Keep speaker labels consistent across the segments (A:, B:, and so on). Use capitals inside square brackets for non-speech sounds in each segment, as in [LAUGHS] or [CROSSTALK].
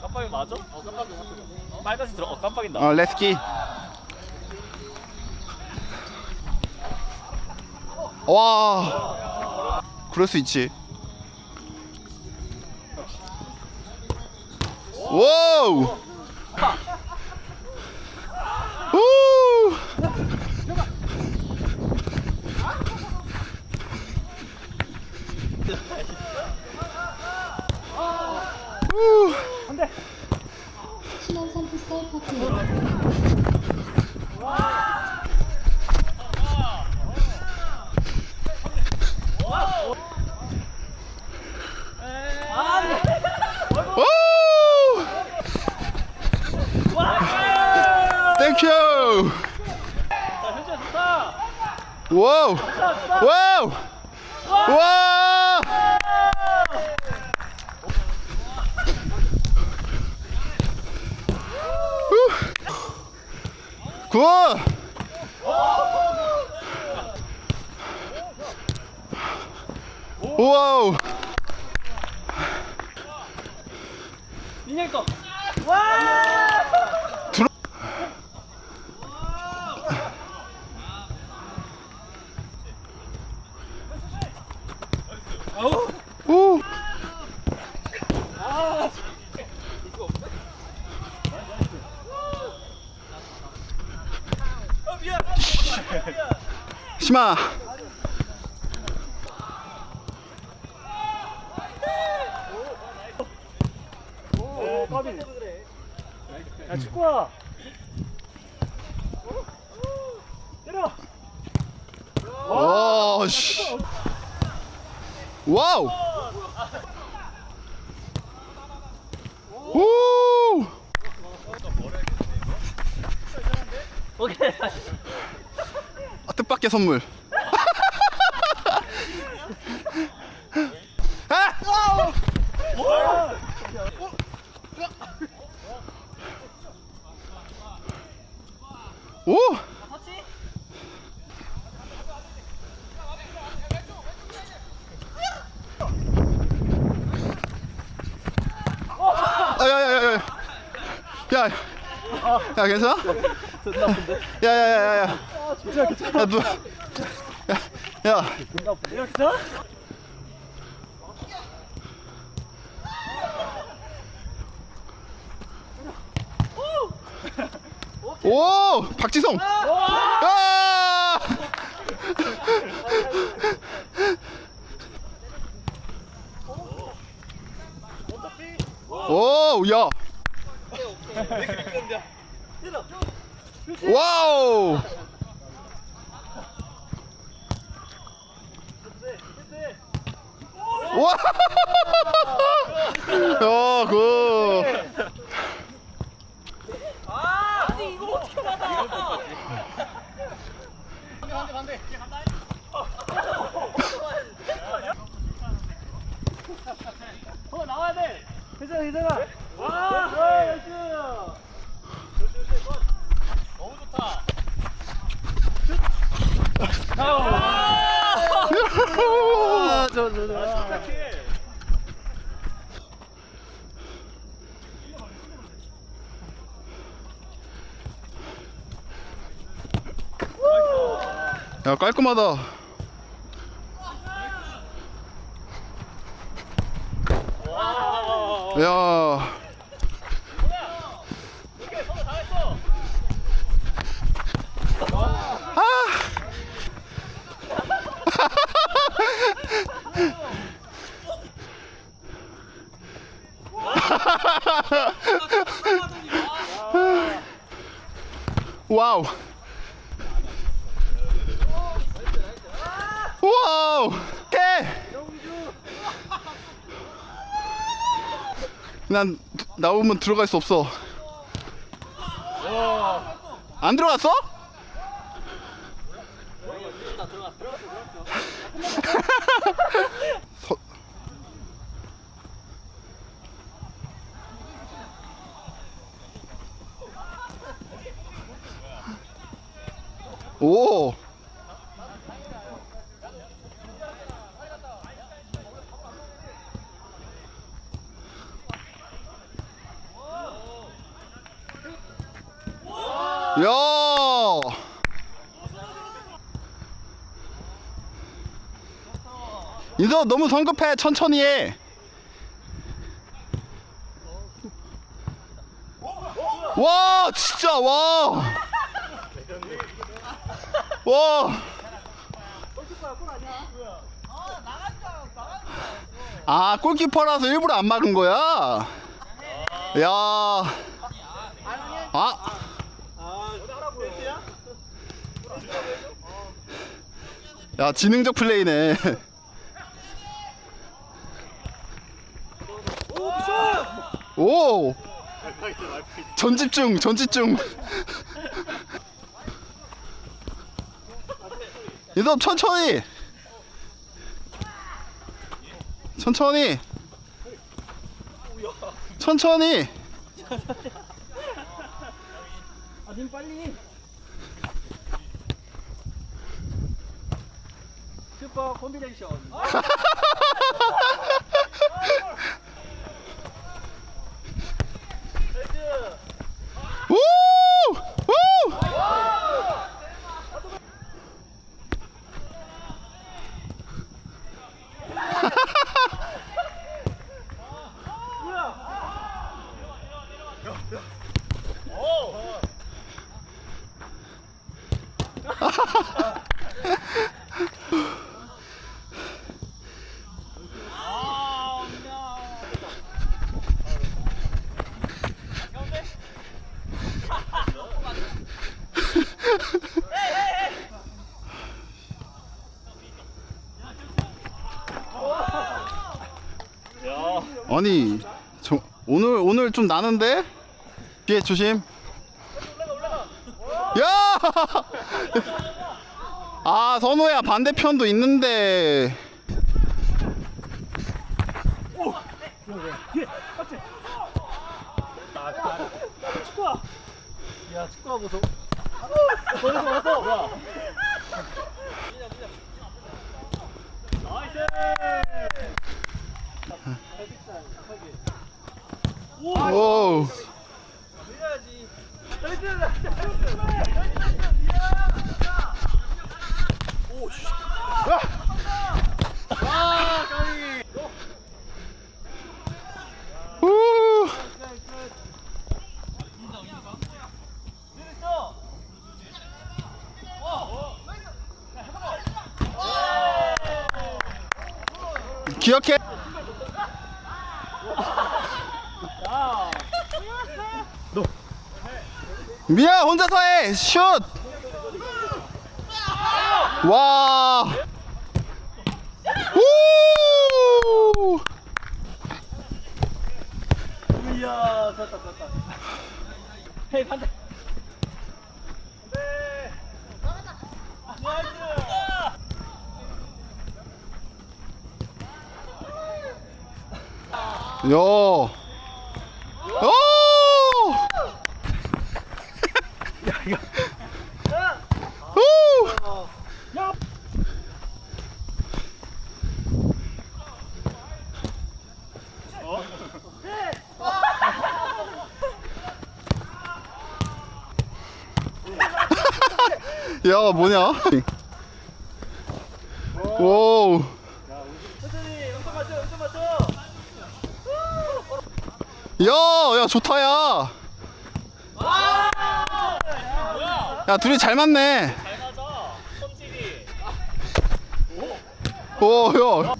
A: 깜빡이 맞아? 어 깜빡이 빨간색 들어. 어 깜빡인다
B: 어 레스키 와. 그럴 수 있지. 와우. 우 우.
C: 신한산 풋살 파크
B: 오! 땡큐! 와우! 와우! 와! 후! 굿! 와우!
A: 민영이
B: 거들어- 오!
A: 까비 야 축구야 때려
B: 와, 씨. 와우. 오!
A: 오케이
B: 아, 뜻밖의 선물. [LAUGHS] 아! 오! 아, 야, 야, 괜찮아?
A: 존나 아픈데
B: 야, 야, 야, 야, 야.
A: 진짜 괜찮아
B: 야, 누. 야, 야.
A: 이거 괜찮아?
B: 오! 박지성! 아! 오, 야! 와우! 와! 야, 그.
A: 아니 이거 어떻게 받아 어 나와야 돼 괜찮아 괜찮아 와 나이스 너무 좋다 아, 저, 저, 저.
B: 야, 깔끔하다. 야. 아. 와우. 와우! 해! 난 나오면 들어갈 수 없어. 안 들어갔어? [LAUGHS] 서- 오! 야! 인서 너무 성급해 천천히 해. 와 진짜 와. 와. 아 골키퍼라서 일부러 안 막은 거야. 야. 아. 야 지능적 플레이네. 오. [LAUGHS] 전집중 전집중. 이섭 천천히. 천천히. 천천히.
A: 아님 빨리 슈퍼 콤비네이션 [LAUGHS]
B: 우! 우! 아니 저, 오늘 오늘 좀 나는데 뒤에 조심. 야! [LAUGHS] 아 선호야 반대편도 있는데.
A: 야 축구가 보소 거기서 왔어 뭐야 나이스
B: 오. 우. 기억해. 미야 혼자서 해. 슛. 와. 우.
A: 이야 좋다 좋다 헤이 반대 네 나이스
B: 야. 오. 오. 야야 뭐냐? 오.
A: 천천히 연속 맞춰 연속 맞춰
B: 야, 야 좋다 야. 야 둘이 잘 맞네.
A: 잘 맞아 성질이
B: 오, 야.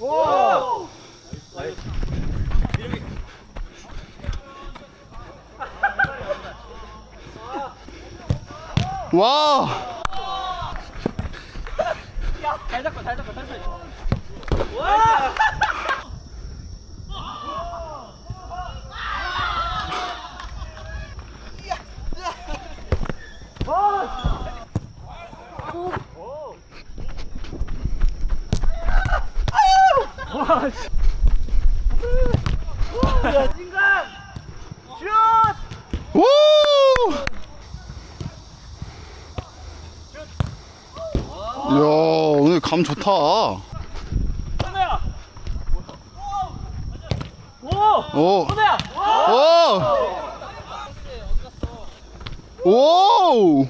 A: 오
B: 와.
A: 잘 잡고 잘 잡고 천천히 와 와, 씨. 야, 진강! 슛!
B: 우. 오늘 감 좋다.
A: 현우야. 오.
B: 오.
A: 현우야.
B: 오. 오.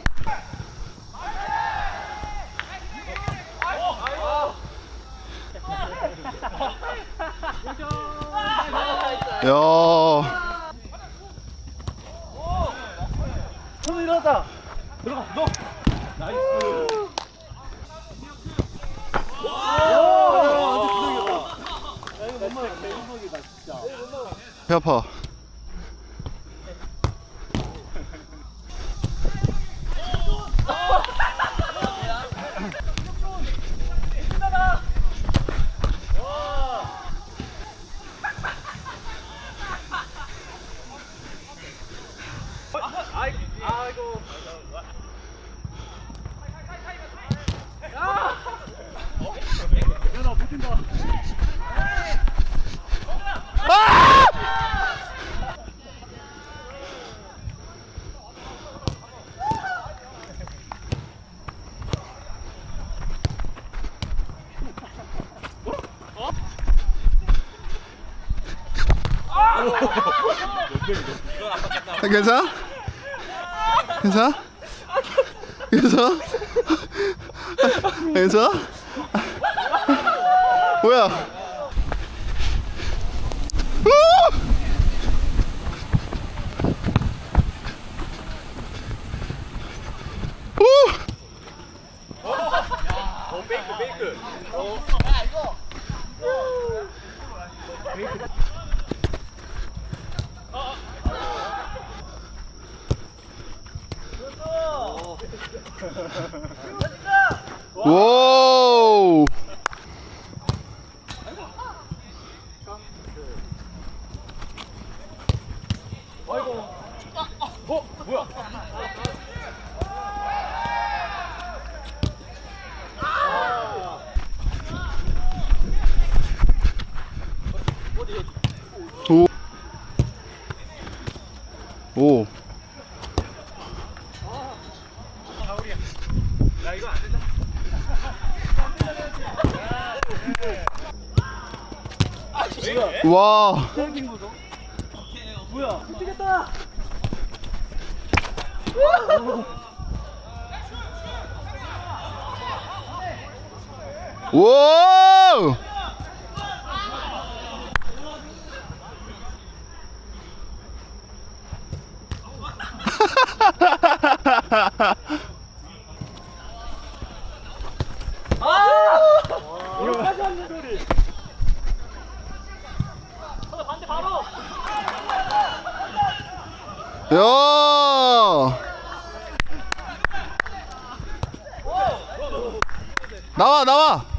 B: 야.
A: 현우 일어났다. 들어가. 너. 나이스. 오. 완전 구석이었다. 야 이거 너무 대박이다 진짜.
B: 배 아파.
A: 아이고. 야나 붙인다.
B: 괜찮아? 괜찮아? 괜찮아? 괜찮아? 뭐야? 우! 우! 와우!
A: 어 뭐야?
B: 오. 오.
A: 야 이거 안 된다.
B: 와.
A: 생긴 거죠? 뭐야? 미치겠다.
B: 와!
A: 여기까지 왔는 소리. 반대 바로.
B: 야! 나와 나와.